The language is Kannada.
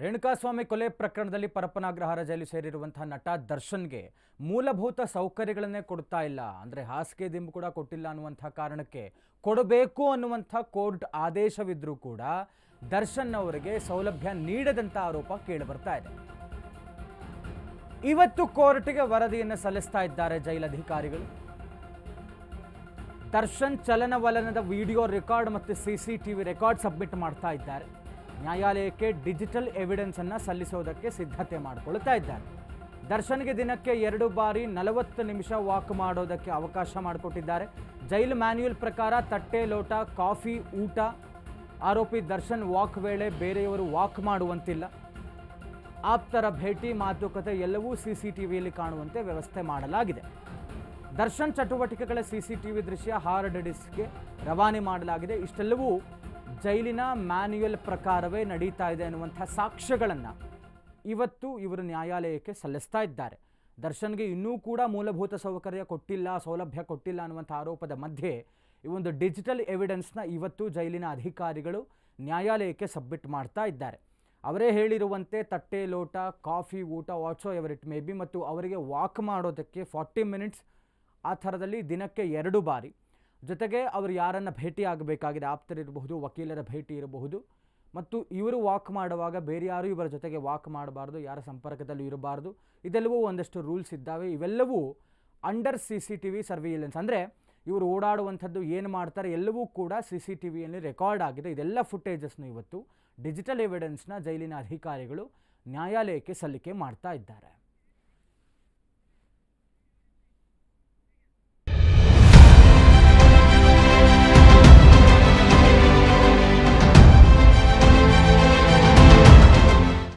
ರೇಣುಕಾಸ್ವಾಮಿ ಕೊಲೆ ಪ್ರಕರಣದಲ್ಲಿ ಪರಪ್ಪನಾಗ್ರಹಾರ ಜೈಲು ಸೇರಿರುವಂತಹ ನಟ ದರ್ಶನ್ಗೆ ಮೂಲಭೂತ ಸೌಕರ್ಯಗಳನ್ನೇ ಕೊಡ್ತಾ ಇಲ್ಲ. ಅಂದರೆ ಹಾಸಿಗೆ ದಿಂಬು ಕೂಡ ಕೊಟ್ಟಿಲ್ಲ ಅನ್ನುವಂಥ ಕಾರಣಕ್ಕೆ ಕೊಡಬೇಕು ಅನ್ನುವಂಥ ಕೋರ್ಟ್ ಆದೇಶವಿದ್ರೂ ಕೂಡ ದರ್ಶನ್ ಅವರಿಗೆ ಸೌಲಭ್ಯ ನೀಡದಂಥ ಆರೋಪ ಕೇಳಿಬರ್ತಾ ಇದೆ. ಇವತ್ತು ಕೋರ್ಟ್ಗೆ ವರದಿಯನ್ನು ಸಲ್ಲಿಸ್ತಾ ಇದ್ದಾರೆ ಜೈಲಧಿಕಾರಿಗಳು ದರ್ಶನ್ ಚಲನವಲನದ ವಿಡಿಯೋ ರೆಕಾರ್ಡ್ ಮತ್ತು C C T V record submit ಮಾಡ್ತಾ ಇದ್ದಾರೆ. ನ್ಯಾಯಾಲಯಕ್ಕೆ ಡಿಜಿಟಲ್ ಎವಿಡೆನ್ಸ್ ಅನ್ನ ಸಲ್ಲಿಸೋದಕ್ಕೆ ಸಿದ್ಧತೆ ಮಾಡಿಕೊಳ್ತಾ ಇದ್ದಾರೆ. ದರ್ಶನ್ಗೆ ದಿನಕ್ಕೆ ಎರಡು ಬಾರಿ ನಲವತ್ತು ನಿಮಿಷ ವಾಕ್ ಮಾಡೋದಕ್ಕೆ ಅವಕಾಶ ಮಾಡಿಕೊಟ್ಟಿದ್ದಾರೆ. ಜೈಲ್ ಮ್ಯಾನ್ಯುಯಲ್ ಪ್ರಕಾರ ತಟ್ಟೆ ಲೋಟ, ಕಾಫಿ, ಊಟ, ಆರೋಪಿ ದರ್ಶನ್ ವಾಕ್ ವೇಳೆ ಬೇರೆಯವರು ವಾಕ್ ಮಾಡುವಂತಿಲ್ಲ. ಆಪ್ತರ ಭೇಟಿ, ಮಾತುಕತೆ ಎಲ್ಲವೂ ಸಿ ಸಿ ಟಿ ಕಾಣುವಂತೆ ವ್ಯವಸ್ಥೆ ಮಾಡಲಾಗಿದೆ. ದರ್ಶನ್ ಚಟುವಟಿಕೆಗಳ ಸಿ ಸಿ ಟಿ ದೃಶ್ಯ ಹಾರ್ಡ್ ಡಿಸ್ಕ್ಗೆ ರವಾನೆ ಮಾಡಲಾಗಿದೆ. ಇಷ್ಟೆಲ್ಲವೂ ಜೈಲಿನ ಮ್ಯಾನ್ಯುಯಲ್ ಪ್ರಕಾರವೇ ನಡೀತಾ ಇದೆ ಅನ್ನುವಂಥ ಸಾಕ್ಷ್ಯಗಳನ್ನು ಇವತ್ತು ಇವರು ನ್ಯಾಯಾಲಯಕ್ಕೆ ಸಲ್ಲಿಸ್ತಾ ಇದ್ದಾರೆ. ದರ್ಶನ್ಗೆ ಇನ್ನೂ ಕೂಡ ಮೂಲಭೂತ ಸೌಕರ್ಯ ಕೊಟ್ಟಿಲ್ಲ, ಸೌಲಭ್ಯ ಕೊಟ್ಟಿಲ್ಲ ಅನ್ನುವಂಥ ಆರೋಪದ ಮಧ್ಯೆ ಈ ಒಂದು ಡಿಜಿಟಲ್ ಎವಿಡೆನ್ಸ್ನ ಇವತ್ತು ಜೈಲಿನ ಅಧಿಕಾರಿಗಳು ನ್ಯಾಯಾಲಯಕ್ಕೆ ಸಬ್ಮಿಟ್ ಮಾಡ್ತಾ ಇದ್ದಾರೆ. ಅವರೇ ಹೇಳಿರುವಂತೆ ತಟ್ಟೆ, ಲೋಟ, ಕಾಫಿ, ಊಟ whatsoever it may be ಮತ್ತು ಅವರಿಗೆ ವಾಕ್ ಮಾಡೋದಕ್ಕೆ ಫಾರ್ಟಿ ಮಿನಿಟ್ಸ್ ಆ ಥರದಲ್ಲಿ ದಿನಕ್ಕೆ ಎರಡು ಬಾರಿ ಜೊತೆಗೆ ಅವರು ಯಾರನ್ನು ಭೇಟಿ ಆಗಬೇಕಾಗಿದೆ ಆಪ್ತರಿರಬಹುದು ವಕೀಲರ ಭೇಟಿ ಇರಬಹುದು, ಮತ್ತು ಇವರು ವಾಕ್ ಮಾಡುವಾಗ ಬೇರೆ ಯಾರೂ ಇವರ ಜೊತೆಗೆ ವಾಕ್ ಮಾಡಬಾರ್ದು, ಯಾರ ಸಂಪರ್ಕದಲ್ಲೂ ಇರಬಾರ್ದು, ಇದೆಲ್ಲವೂ ಒಂದಷ್ಟು ರೂಲ್ಸ್ ಇದ್ದಾವೆ. ಇವೆಲ್ಲವೂ under C C T V surveillance. ಅಂದರೆ ಇವರು ಓಡಾಡುವಂಥದ್ದು ಏನು ಮಾಡ್ತಾರೆ, ಎಲ್ಲವೂ ಕೂಡ ಸಿ ಸಿ ಟಿ ವಿಯಲ್ಲಿ ರೆಕಾರ್ಡ್ ಆಗಿದೆ. ಇದೆಲ್ಲ ಫುಟೇಜಸ್ನು ಇವತ್ತು ಡಿಜಿಟಲ್ ಎವಿಡೆನ್ಸ್ನ ಜೈಲಿನ ಅಧಿಕಾರಿಗಳು ನ್ಯಾಯಾಲಯಕ್ಕೆ ಸಲ್ಲಿಕೆ ಮಾಡ್ತಾ ಇದ್ದಾರೆ.